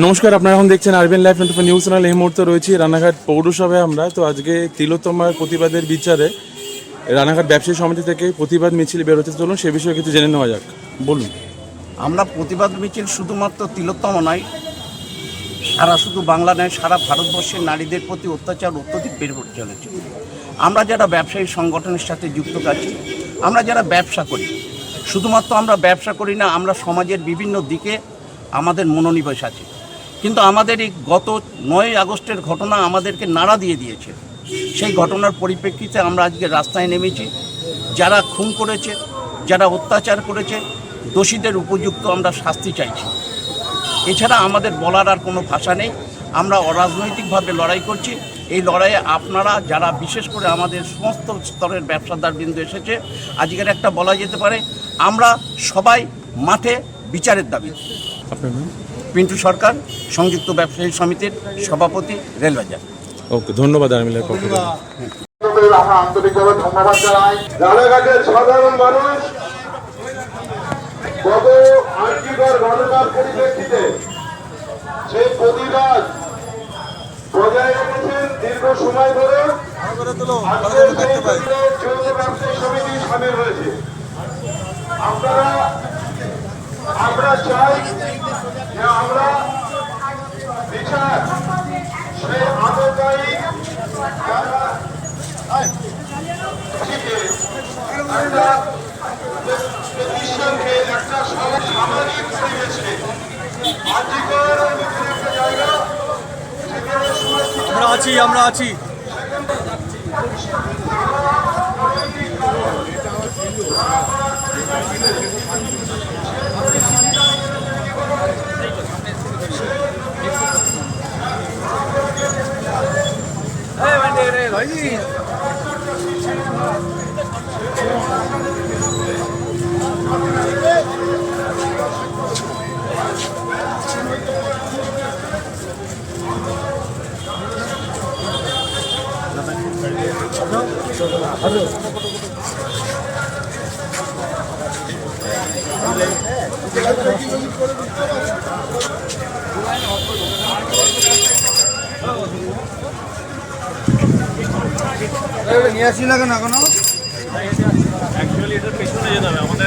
নমস্কার, আপনারা এখন দেখছেন RBN life twenty news channel এই মুহূর্তে রয়েছি রানাঘাট পৌরসভায় আমরা। তো আজকে তিলোত্তমার প্রতিবাদের বিচারে রানাঘাট ব্যবসায়ী সমিতি থেকে প্রতিবাদ মিছিল বেরোতে চলুন, সে বিষয়ে কিছু জেনে নেওয়া যাক। বলুন। আমরা প্রতিবাদ মিছিল শুধুমাত্র তিলোত্তম নয়, সারা শুধু বাংলা নয়, সারা ভারতবর্ষের নারীদের প্রতি অত্যাচার, অত্যধিক বেড়ে পড়ে চলেছে। আমরা যারা ব্যবসায়ী সংগঠনের সাথে যুক্ত আছি, আমরা যারা ব্যবসা করি, শুধুমাত্র আমরা ব্যবসা করি না, আমরা সমাজের বিভিন্ন দিকে আমাদের মনোনিবেশ আছে। কিন্তু আমাদের এই গত নয় আগস্টের ঘটনা আমাদেরকে নাড়া দিয়ে দিয়েছে। সেই ঘটনার পরিপ্রেক্ষিতে আমরা আজকে রাস্তায় নেমেছি। যারা খুন করেছে, যারা অত্যাচার করেছে, দোষীদের উপযুক্ত আমরা শাস্তি চাইছি। এছাড়া আমাদের বলার আর কোনো ভাষা নেই। আমরা অরাজনৈতিকভাবে লড়াই করছি। এই লড়াইয়ে আপনারা যারা বিশেষ করে আমাদের সমস্ত স্তরের ব্যবসাদার বিন্দু এসেছে, আজকের একটা বলা যেতে পারে, আমরা সবাই মাঠে বিচারের দাবি। আপনার নাম? পিন্টু সরকার সংযুক্ত ব্যবসায়ী সমিতির সভাপতি রেলবাজার। ওকে ধন্যবাদ আর্মি পক্ষ থেকে। আন্তরিকভাবে ধন্যবাদ জানাই রানাঘাটের সাধারণ মানুষ গত আর্থিকর ঘটনার পরিপ্রেক্ষিতে সেই প্রতিবাদ বজায় রেখেছেন দীর্ঘ সময় ধরে। আজকে সেই ব্যবসায়ী সমিতি সামিল হয়েছে। আপনারা আমরা চাই যে আমরা বিচার সেই আতঙ্কারী যারা থেকে একটা প্রতিষ্ঠানকে একটা সম- সামাজিক পরিবেশে আজীবন নতুন একটা জায়গা সেখানে সুরক্ষিত আমরা আছি আমরা আছি নিয়ে আসি না কেন এখনও? অ্যাকচুয়ালি এটার পেছনে যেতে হবে। আমাদের